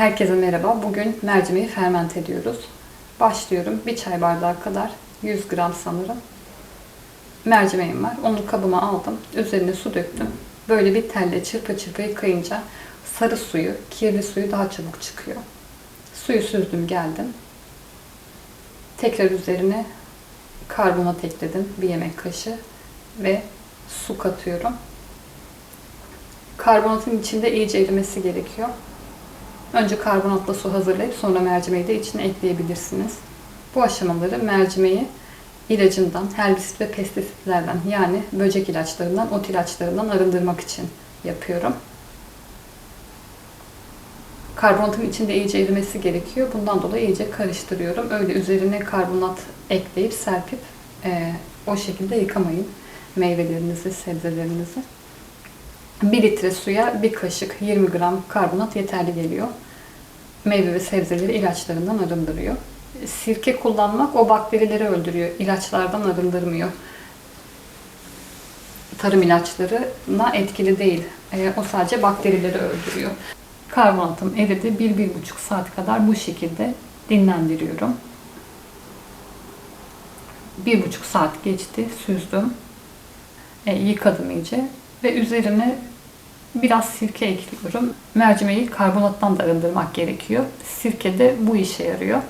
Herkese merhaba. Bugün mercimeği fermente ediyoruz. Başlıyorum. Bir çay bardağı kadar 100 gram sanırım. Mercimeğim var. Onu kabıma aldım. Üzerine su döktüm. Böyle bir telle çırpa çırpa yıkayınca sarı suyu, kirli suyu daha çabuk çıkıyor. Suyu süzdüm geldim. Tekrar üzerine karbonat ekledim. Bir yemek kaşığı ve su katıyorum. Karbonatın içinde iyice erimesi gerekiyor. Önce karbonatla su hazırlayıp sonra mercimeği de içine ekleyebilirsiniz. Bu aşamaları mercimeği ilacından, herbisit ve pestisitlerden yani böcek ilaçlarından, ot ilaçlarından arındırmak için yapıyorum. Karbonatın içinde iyice erimesi gerekiyor. Bundan dolayı iyice karıştırıyorum. Öyle üzerine karbonat ekleyip serpip e, o şekilde yıkamayın meyvelerinizi, sebzelerinizi. 1 litre suya 1 kaşık 20 gram karbonat yeterli geliyor. Meyve ve sebzeleri ilaçlarından arındırıyor. Sirke kullanmak o bakterileri öldürüyor. İlaçlardan arındırmıyor. Tarım ilaçlarına etkili değil. E, o sadece bakterileri öldürüyor. Karbonatım eridi. 1-1,5 saat kadar bu şekilde dinlendiriyorum. 1,5 saat geçti. Süzdüm. E, yıkadım iyice. Ve üzerine biraz sirke ekliyorum. Mercimeği karbonattan da arındırmak gerekiyor. Sirke de bu işe yarıyor.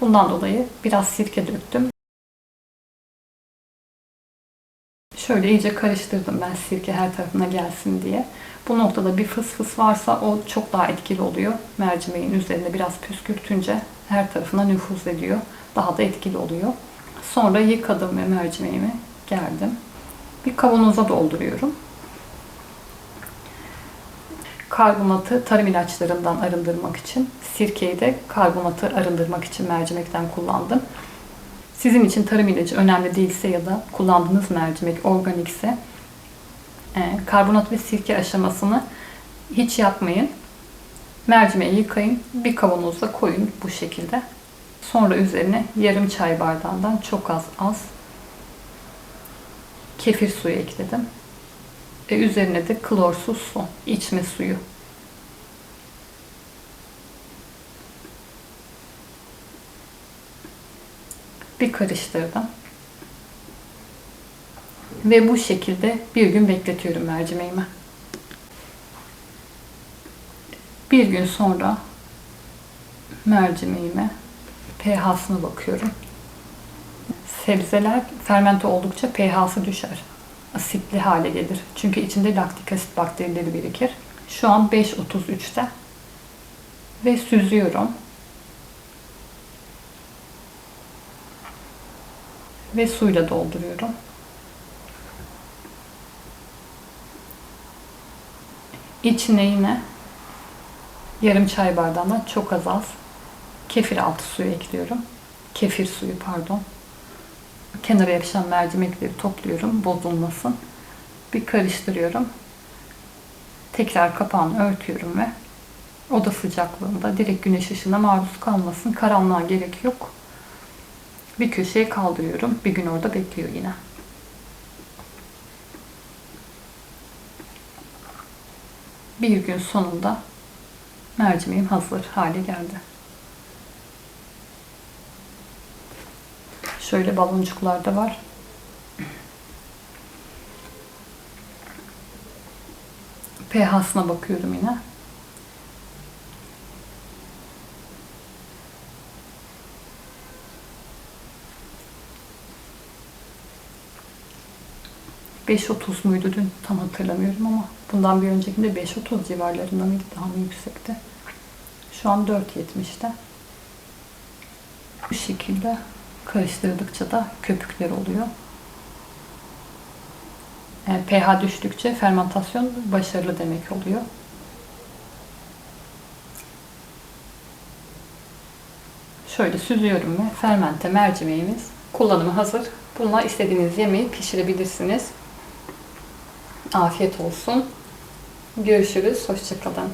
Bundan dolayı biraz sirke döktüm. Şöyle iyice karıştırdım ben sirke her tarafına gelsin diye. Bu noktada bir fıs fıs varsa o çok daha etkili oluyor. Mercimeğin üzerine biraz püskürtünce her tarafına nüfuz ediyor. Daha da etkili oluyor. Sonra yıkadım ve mercimeğimi gerdim. Bir kavanoza dolduruyorum. Karbonatı tarım ilaçlarından arındırmak için, sirkeyi de karbonatı arındırmak için mercimekten kullandım. Sizin için tarım ilacı önemli değilse ya da kullandığınız mercimek organikse e, karbonat ve sirke aşamasını hiç yapmayın. Mercimeği yıkayın, bir kavanoza koyun bu şekilde. Sonra üzerine yarım çay bardağından çok az az kefir suyu ekledim. Ve üzerine de klorsuz su, içme suyu. Bir karıştırdım. Ve bu şekilde bir gün bekletiyorum mercimeğimi. Bir gün sonra mercimeğime pH'sına bakıyorum. Sebzeler fermente oldukça pH'sı düşer. Asitli hale gelir. Çünkü içinde laktik asit bakterileri birikir. Şu an 5.33'te. Ve süzüyorum. Ve suyla dolduruyorum. İçine yine yarım çay bardağından çok az az kefir altı suyu ekliyorum. Kefir suyu pardon. Kenara yapışan mercimekleri topluyorum bozulmasın. Bir karıştırıyorum. Tekrar kapağını örtüyorum ve oda sıcaklığında direkt güneş ışığına maruz kalmasın. Karanlığa gerek yok. Bir köşeye kaldırıyorum. Bir gün orada bekliyor yine. Bir gün sonunda mercimeğim hazır hale geldi. Şöyle baloncuklar da var. pH'sına bakıyorum yine. ...5.30 muydu dün? Tam hatırlamıyorum ama... ...bundan bir öncekinde 5.30 civarlarında mıydı? Daha mı yüksekti? Şu an 4.70'te. Bu şekilde karıştırdıkça da köpükler oluyor. Yani pH düştükçe fermentasyon başarılı demek oluyor. Şöyle süzüyorum ve fermente mercimeğimiz kullanımı hazır. Bununla istediğiniz yemeği pişirebilirsiniz. Afiyet olsun. Görüşürüz. Hoşçakalın.